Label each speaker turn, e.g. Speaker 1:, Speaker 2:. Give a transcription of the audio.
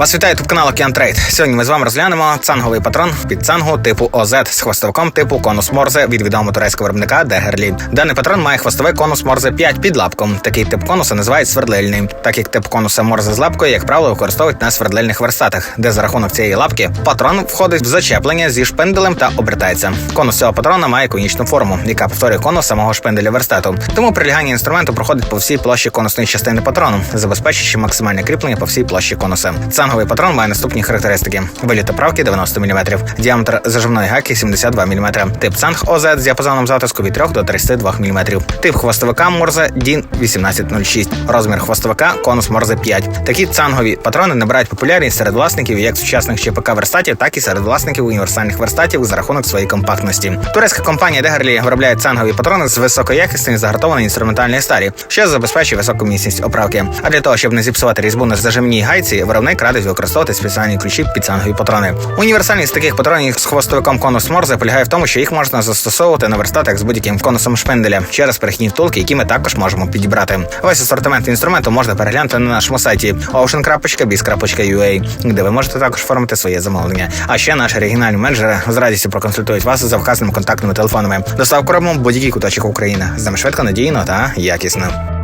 Speaker 1: Вас вітає тут канал Океан Трейд. Сьогодні ми з вами розглянемо цанговий патрон під цангу типу ОЗ з хвостовиком типу конус Морзе від відомого турецького виробника Дегерлі. Даний патрон має хвостовий конус Морзе 5 під лапком. Такий тип конуса називають свердлильним, так як тип конуса Морзе з лапкою, як правило, використовують на свердлильних верстатах, де за рахунок цієї лапки патрон входить в зачеплення зі шпинделем та обертається. Конус цього патрона має конічну форму, яка повторює конус самого шпинделя верстату. Тому прилягання інструменту проходить по всій площі конусної частини патрону, забезпечуючи максимальне кріплення по всій площі конуса. Цанговий патрон має наступні характеристики: виліт оправки 90 мм, діаметр зажимної гайки 72 мм, тип цанг ОЗ з діапазоном затиску від 3 до 32 мм, тип хвостовика Морзе DIN 1806, розмір хвостовика конус Морзе 5. Такі цангові патрони набирають популярність серед власників як сучасних ЧПК верстатів, так і серед власників універсальних верстатів за рахунок своєї компактності. Турецька компанія Дегерлі виробляє цангові патрони з високоякісної загартованої інструментальної сталі, що забезпечує високу міцність оправки. А для того, щоб не зіпсувати різьбу на зажимній гайці, виробник радить використовувати спеціальні ключі під цангові патрони. Універсальність таких патронів з хвостовиком конус Морзе полягає в тому, що їх можна застосовувати на верстатах з будь-яким конусом шпинделя через перехідні втулки, які ми також можемо підібрати. Весь асортимент інструменту можна переглянути на нашому сайті ocean.biz.ua, де ви можете також оформити своє замовлення. А ще наші регіональні менеджери з радістю проконсультують вас за вказаними контактними телефонами. Доставку робимо будь-який куточок України. З нами швидко, надійно та якісно.